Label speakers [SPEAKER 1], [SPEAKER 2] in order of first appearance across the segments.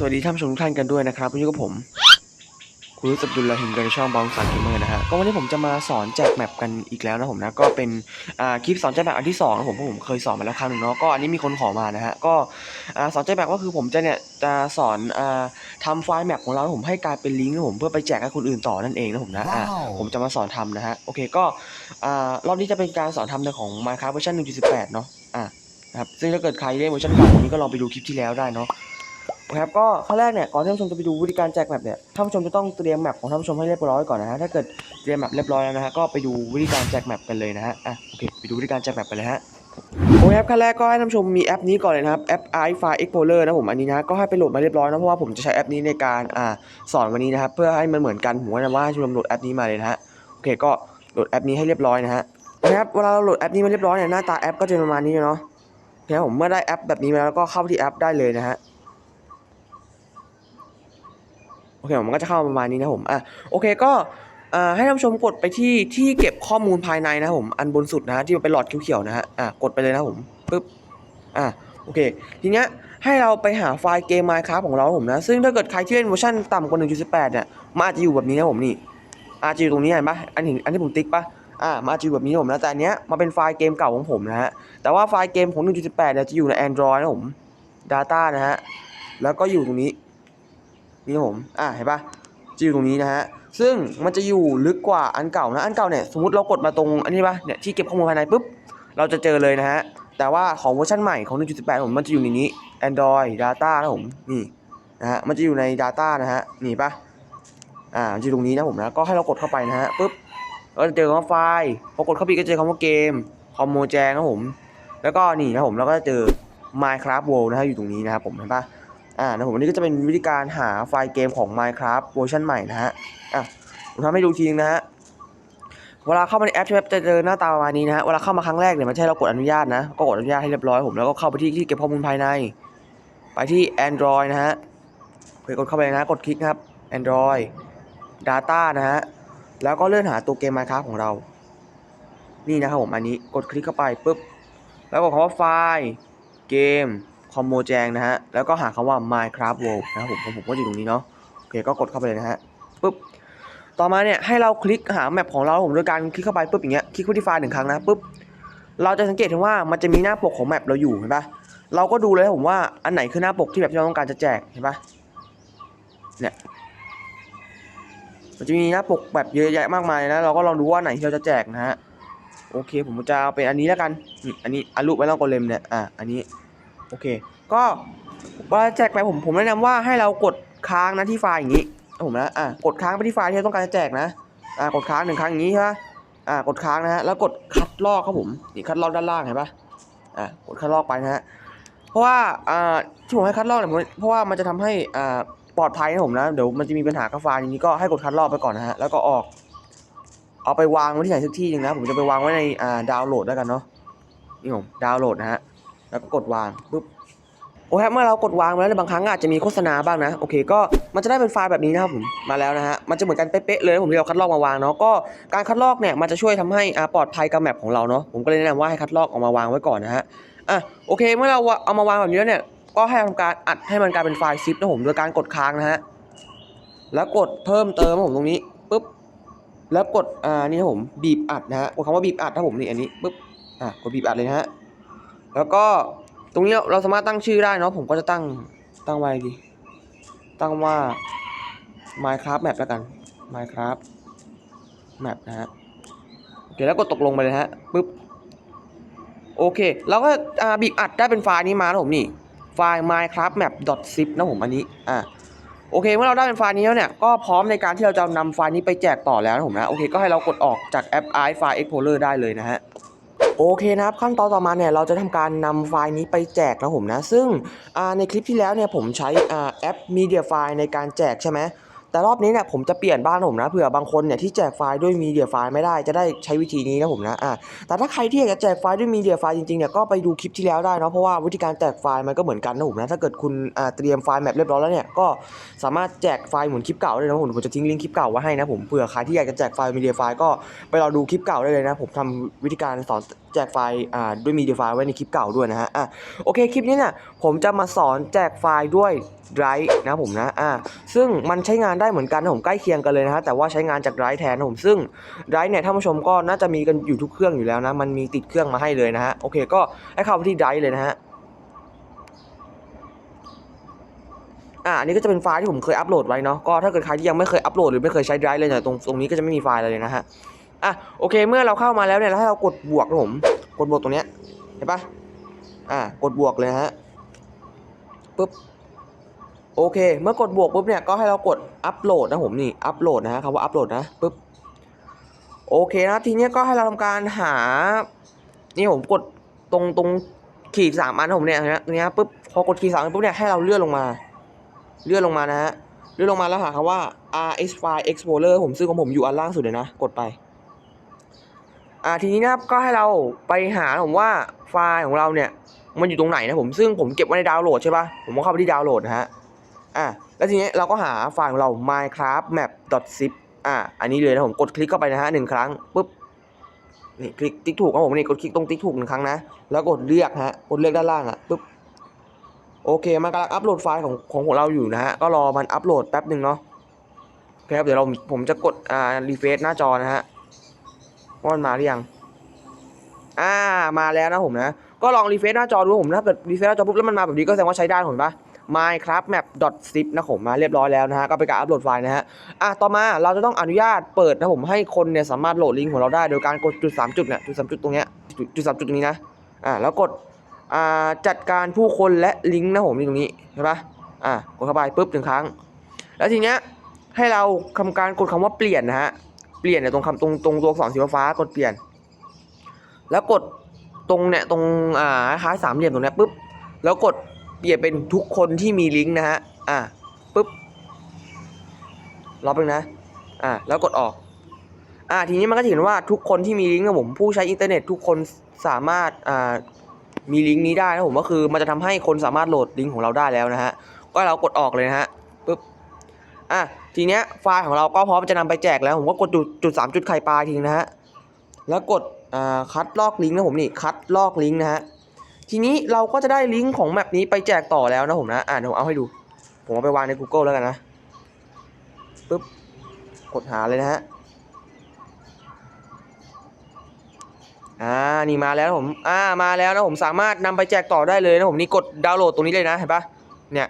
[SPEAKER 1] สวัสดีท่านผู้ชมทุกท่านกันด้วยนะครับวันนี้ก็ผมคุณรู้สึกดุลลาหิมกันในช่องบองสันเกมเมอร์นะฮะก็วันนี้ผมจะมาสอนแจกแมปกันอีกแล้วนะผมนะก็เป็นคลิปสอนแจกแมปอันที่สองนะผมเพราะผมเคยสอนมาแล้วครั้งหนึ่งเนาะก็อันนี้มีคนขอมานะฮะก็สอนแจกแมปก็คือผมจะเนี่ยจะสอนอ่าทำไฟล์แมปของเราผมให้กลายเป็นลิงก์นะผมเพื่อไปแจกให้คนอื่นต่อนั่นเองนะผมนะอ่า
[SPEAKER 2] ว้า
[SPEAKER 1] ผมจะมาสอนทำนะฮะโอเคก็อรอบนี้จะเป็นการสอนทำในของ Minecraft เวอร์ชัน1.18 เนาะอ่านะครับซึ่งถ้าเกิดใครเล่นเวอร์ชันเก่านี้ก็ลองไปดูคลิปที่แล้วได้เนาะ นะครับก็ข้อแรกเนี่ยก่อนที่ท่านผู้ชมจะไปดูวิธีการแจกแมปเนี่ยท่านผู้ชมจะต้องเตรียมแมปของท่านผู้ชมให้เรียบร้อยก่อนนะฮะถ้าเกิดเตรียมแมปเรียบร้อยแล้วนะฮะก็ไปดูวิธีการแจกแมปกันเลยนะฮะอะโอเคไปดูวิธีการแจกแมปกันเลยฮะโอเคครับขั้นแรกก็ให้ท่านผู้ชมมีแอปนี้ก่อนเลยนะครับแอป i f i Explorer นะผมอันนี้นะก็ให้ไปโหลดมาเรียบร้อยนะเพราะว่าผมจะใช้แอปนี้ในการอ่าสอนวันนี้นะครับเพื่อให้มันเหมือนกันผมก็จะว่าให้ท่านผู้ชมโหลดแอปนี้มาเลยนะฮะโอเคก็โหลดแอปนี้ให้เรียบร้อยนะฮะนะครับเวลาเราโหลดแอปนี้มาเรียบร้อยเนี่ยหน้าตาแอปก็จะประมาณนี้เนาะนะครับผมเมื่อได้แอปแบบนี้มาแล้วก็เข้าที่แอปได้เลยนะฮะ โอ เคผมก็จะเข้าประมาณนี้นะผมอะโอเคก็ให้ท่านผู้ชมกดไปที่ที่เก็บข้อมูลภายในนะผมอันบนสุดนะฮะที่มันเป็นหลอดเขียวๆนะฮะอะกดไปเลยนะผมปึ๊บอะโอเคทีเนี้ยให้เราไปหาไฟล์เกม Minecraft ของเราผมนะ ซึ่งถ้าเกิดใครที่เล่นเวอร์ชันต่ำกว่า 1.18 เนี่ยมันอาจจะอยู่แบบนี้นะผมนี่อาจจะอยู่ตรงนี้เห็นปะอันเห็นอันที่ผมติ๊กปะอ่ามาอาจจะอยู่แบบนี้นะผมนะแต่อันเนี้ยมาเป็นไฟล์เกมเก่าของผมนะฮะแต่ว่าไฟล์เกมของ 1.18 เนี่ยจะอยู่ใน Android นะผม Data นะฮะแล้วก็อยู่ตรงนี้ นี่ครับผม อ่าเห็นปะจะอยู่ตรงนี้นะฮะ ซึ่งมันจะอยู่ลึกกว่าอันเก่านะ อันเก่าเนี่ยสมมติเรากดมาตรงอันนี้ปะเนี่ยที่เก็บข้อมูลภายในปุ๊บ เราจะเจอเลยนะฮะ แต่ว่าของเวอร์ชันใหม่ของ 1.18 ผมมันจะอยู่ในนี้ Android Data นะผม นี่นะฮะ มันจะอยู่ใน Data นะฮะ นี่ปะอ่าจะอยู่ตรงนี้นะผมนะ ก็ให้เรากดเข้าไปนะฮะปุ๊บเราจะเจอคำว่าไฟล์ พอกดเข้าไปก็เจอคำว่าเกม คอมโมแจงนะผม แล้วก็นี่นะผมเราก็จะเจอ Minecraft World นะฮะอยู่ตรงนี้นะครับผม เห็นปะ อ่านะผมอันนี้ก็จะเป็นวิธีการหาไฟล์เกมของ Minecraft เวอร์ชันใหม่นะฮะอะผมทำให้ดูทีนึงนะฮะเวลาเข้ามาในแอปใช่ไหมจะเจอหน้าตาประมาณนี้นะฮะเวลาเข้ามาครั้งแรกเนี่ยมันให้เรากดอนุญาตนะก็กดอนุญาตให้เรียบร้อยผมแล้วก็เข้าไปที่ที่เก็บข้อมูลภายใน ไปที่ Android นะฮะเคยกดเข้าไปนะกดคลิกนะครับ Android Data นะฮะแล้วก็เลื่อนหาตัวเกม Minecraft ของเรา นี่นะครับผมอันนี้กดคลิกเข้าไปปุ๊บแล้วกดคำว่าไฟล์เกม คอมโมแจงนะฮะ แล้วก็หาคำว่า Minecraft World นะครับผมผมก็อยู่ตรงนี้เนาะโอเคก็กดเข้าไปเลยนะฮะปุ๊บต่อมาเนี่ยให้เราคลิกหาแมปของเราผมโดยการคลิกเข้าไปปุ๊บอย่างเงี้ยคลิกไปที่ไฟล์หนึ่งครั้งนะปุ๊บเราจะสังเกตเห็นว่ามันจะมีหน้าปกของแมปเราอยู่เห็นปะเราก็ดูเลยผมว่าอันไหนคือหน้าปกที่แบบที่เราต้องการจะแจกเห็นปะเนี่ยมันจะมีหน้าปกแบบเยอะแยะมากมายนะเราก็ลองดูว่าไหนที่เราจะแจกนะฮะโอเค ผมจะเอาเป็นอันนี้แล้วกันอันนี้อารุไว้ลองกดเลมเนี่ยอะอันนี้ โอเค ก็เวลาแจกไปผมผมแนะนำว่าให้เรากดค้างนะที่ไฟล์อย่างนี้ผมนะอะกดค้างไปที่ไฟล์ที่เราต้องการจะแจกนะอะกดค้างหนึ่งครั้งอย่างนี้ใช่ปะอะกดค้างนะฮะแล้วกดคัดลอกครับผมนี่คัดลอกด้านล่างเห็นปะอะกดคัดลอกไปนะฮะเพราะว่าอ่าที่ผมให้คัดลอกเนี่ยผมเพราะว่ามันจะทำให้อ่าปลอดภัยนะผมนะเดี๋ยวมันจะมีปัญหากับไฟล์นี้ก็ให้กดคัดลอกไปก่อนนะฮะแล้วก็ออก เอาไปวางไว้ที่ไหนสักที่หนึ่งนะผมจะไปวางไว้ในอ่าดาวน์โหลดแล้วกันเนาะนี่ผมดาวน์โหลดนะฮะ แล้วก็กดวางปุ๊บโอเคเมื่อเรากดวางมาแล้วในบางครั้งอาจจะมีโฆษณาบ้างนะโอเคก็มันจะได้เป็นไฟล์แบบนี้นะครับผมมาแล้วนะฮะมันจะเหมือนกันเป๊ะๆเลยผมที่เราคัดลอกมาวางเนาะก็การคัดลอกเนี่ยมันจะช่วยทำให้อาปลอดภัยกับแมปของเราเนาะผมก็เลยแนะนำว่าให้คัดลอกออกมาวางไว้ก่อนนะฮะอะโอเคเมื่อเราเอามาวางแบบนี้แล้วเนี่ยก็ให้ทำการอัดให้มันกลายเป็นไฟล์ซิปนะผมโดยการกดค้างนะฮะแล้วกดเพิ่มเติมนะผมตรงนี้ปุ๊บแล้วกดอ่านี่ครับผมบีบอัดนะฮะกดคำว่าบีบอัดนะผมนี่อันนี้ปุ๊บอะกดบีบอัดเลยนะฮะ แล้วก็ตรงนี้เราสามารถตั้งชื่อได้เนาะผมก็จะตั้งตั้งไว้ดี ตั้งว่า Minecraft Map แล้วกัน Minecraft Map นะฮะโอเคแล้วกดตกลงไปเลยฮะปุ๊บโอเคเราก็อ่าบีบอัดได้เป็นไฟล์นี้มาแล้วผมนี่ไฟล์ minecraft map zip นะผมอันนี้อ่าโอเคเมื่อเราได้เป็นไฟล์นี้แล้วเนี่ยก็พร้อมในการที่เราจะนำไฟล์นี้ไปแจกต่อแล้วนะผมนะโอเคก็ให้เรากดออกจากแอป i File Explorer ได้เลยนะฮะ โอเคนะครับขั้นตอนต่อมาเนี่ยเราจะทำการนำไฟล์นี้ไปแจกนะผมนะ ซึ่งในคลิปที่แล้วเนี่ยผมใช้แอป Media File ในการแจกใช่ไหมแต่รอบนี้เนี่ยผมจะเปลี่ยนบ้านผมนะเผื่อบางคนเนี่ยที่แจกไฟล์ด้วย Media File ไม่ได้จะได้ใช้วิธีนี้นะผมนะอ่าแต่ถ้าใครที่อยากจะแจกไฟล์ด้วย Media File จริงๆเนี่ยก็ไปดูคลิปที่แล้วได้เนาะเพราะว่าวิธีการแจกไฟล์มันก็เหมือนกันนะผมนะถ้าเกิดคุณอ่าเตรียมไฟล์แมปเรียบร้อยแล้วเนี่ยก็สามารถแจกไฟล์เหมือนคลิปเก่าได้นะผมผมจะทิ้งลิงก์คลิปเก่าไว้ให้นะผมเผื่อใครที่อยากจะแจกไฟล์ Media File ก็ไปรอดูคลิปเก่าได้เลยนะผมทำวิธีการสอนแจกไฟล์อ่าด้วยมีเดียไฟล์ไว้ในคลิปเก่าด้วยนะฮะอะโอเคคลิปนี้เนี่ยผมจะมาสอนแจกไฟล์ด้วย Drive นะผมนะอ่าซึ่งมันใช้งานได้เหมือนกันนะผมใกล้เคียงกันเลยนะฮะแต่ว่าใช้งานจาก Drive แทนนะผมซึ่ง Drive เนี่ยท่านผู้ชมก็น่าจะมีกันอยู่ทุกเครื่องอยู่แล้วนะมันมีติดเครื่องมาให้เลยนะฮะโอเคก็ให้เข้าไปที่ Drive เลยนะฮะอ่าอันนี้ก็จะเป็นไฟล์ที่ผมเคยอัปโหลดไว้เนาะก็ถ้าเกิดใครที่ยังไม่เคยอัปโหลดหรือไม่เคยใช้ Drive เลยเนี่ยตรงตรงนี้ก็จะไม่มีไฟล์อะไรเลยนะฮะ อะโอเคเมื่อเราเข้ามาแล้วเนี่ยแล้วให้เรากดบวกนะผมกดบวกตรงเนี้ยเห็นปะอ่ากดบวกเลยนะฮะปุ๊บโอเค เมื่อกดบวกปุ๊บเนี่ยก็ให้เรากดอัปโหลดนะผมนี่อัปโหลดนะฮะคำว่าอัปโหลดนะปุ๊บโอเคนะทีเนี้ยก็ให้เราทำการหา นี่ผมกดตรงตรงขีดสามอันนะผมเนี่ยนะตรงเนี้ยปุ๊บพอกดขีดสามอันปุ๊บเนี่ยให้เราเลื่อนลงมา เลื่อนลงมานะฮะเลื่อนลงมาแล้วหาคำว่า RS File Explorer ผมซึ่งของผมอยู่อันล่างสุดเลยนะ กดไป อ่าทีนี้นะครับก็ให้เราไปหาผมว่าไฟล์ของเราเนี่ยมันอยู่ตรงไหนนะผมซึ่งผมเก็บไว้ในดาวน์โหลดใช่ปะผมก็เข้าไปที่ดาวน์โหลดนะฮะอ่าแล้วทีนี้เราก็หาไฟล์ของเรา minecraft map zip อ่าอันนี้เลยนะผมกดคลิกเข้าไปนะฮะหนึ่งครั้งปุ๊บนี่คลิกติ๊กถูกครับผมนี่กดคลิกตรงติ๊กถูกหนึ่งครั้งนะแล้วกดเลือกฮะกดเลือกด้านล่างอะปุ๊บโอเคมันกำลังอัปโหลดไฟล์ของของของเราอยู่นะฮะก็รอมันอัปโหลดแป๊บหนึ่งเนาะคครับเดี๋ยวเราผมจะกดอ่ารีเฟซหน้าจอนะฮะ ว่ามันมาหรือยัง อ่า มาแล้วนะผมนะ ก็ลองรีเฟซหน้าจอดูผมถ้าเกิดรีเฟซหน้าจอปุ๊บแล้วมันมาแบบนี้ก็แสดงว่าใช้ได้ผมเห็นปะ minecraft map zip นะผมมาเรียบร้อยแล้วนะฮะก็เป็นการอัปโหลดไฟล์นะฮะอะต่อมาเราจะต้องอนุญาตเปิดนะผมให้คนเนี่ยสามารถโหลดลิงก์ของเราได้โดยการกดจุดสามจุดเนี่ยจุดสามจุดตรงเนี้ยจุดจุดสามจุดตรงนี้นะอ่าแล้วกดอ่าจัดการผู้คนและลิงก์นะผมนี่ตรงนี้ใช่ปะอ่ากดเข้าไปปุ๊บหนึ่งครั้ง แล้วทีเนี้ยให้เราทำการกดคำว่าเปลี่ยนนะฮะ เปลี่ยนเนี่ยตรงคำตรงตรงตัวอักษรสีฟ้ากดเปลี่ยน แล้วกดตรงเนี่ยตรงอ่าคล้ายสามเหลี่ยมตรงเนี้ยปุ๊บแล้วกดเปลี่ยนเป็นทุกคนที่มีลิงก์นะฮะอ่าปุ๊บรอแป๊บนึงนะอ่าแล้วกดออกอ่าทีนี้มันก็จะเห็นว่าทุกคนที่มีลิงก์นะผมผู้ใช้อินเทอร์เน็ตทุกคนสามารถอ่ามีลิงก์นี้ได้นะผมก็คือมันจะทำให้คนสามารถโหลดลิงก์ของเราได้แล้วนะฮะก็เรากดออกเลยนะฮะปุ๊บอะ ทีเนี้ยไฟล์ของเราก็พร้อมจะนำไปแจกแล้ว ผมก็กดจุดจุดสามจุดไข่ปลาทีนะฮะ แล้วกดคัดลอกลิงก์นะผมนี่คัดลอกลิงก์นะฮะ ทีนี้เราก็จะได้ลิงก์ของแมปนี้ไปแจกต่อแล้วนะผมนะ อ่าเดี๋ยวผมเอาให้ดู ผมเอาไปวางใน Google แล้วกันนะปุ๊บ กดหาเลยนะฮะ อ่า นี่มาแล้วผม อ่า มาแล้วนะผมสามารถนำไปแจกต่อได้เลยนะผมนี่กดดาวน์โหลดตรงนี้เลยนะ เห็นปะเนี่ย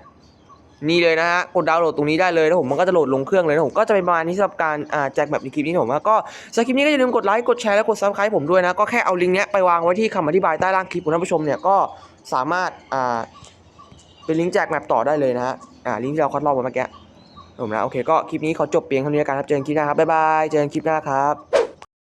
[SPEAKER 1] นี่เลยนะฮะกดดาวน์โหลดตรงนี้ได้เลยนะผมมันก็จะโหลดลงเครื่องเลยนะผมก็จะเป็นประมาณนี้สำหรับการแจกแบบในคลิปนี้ผมก็สำหรับคลิปนี้ก็อย่าลืมกดไลค์กดแชร์และกดซับสไครต์ผมด้วยนะก็แค่เอาลิงก์เนี้ยไปวางไว้ที่คำอธิบายใต้ล่างคลิปของท่านผู้ชมเนี่ยก็สามารถอ่าเป็นลิงก์แจกแมปต่อได้เลยนะฮะอ่าลิงก์ที่เราคัดลอกไว้เมื่อกี้ผมนะโอเคก็คลิปนี้ขอจบเพียงเท่านี้แล้วกันครับเจอกันคลิปหน้าครับบ๊ายบายเจอกันคลิปหน้าครับ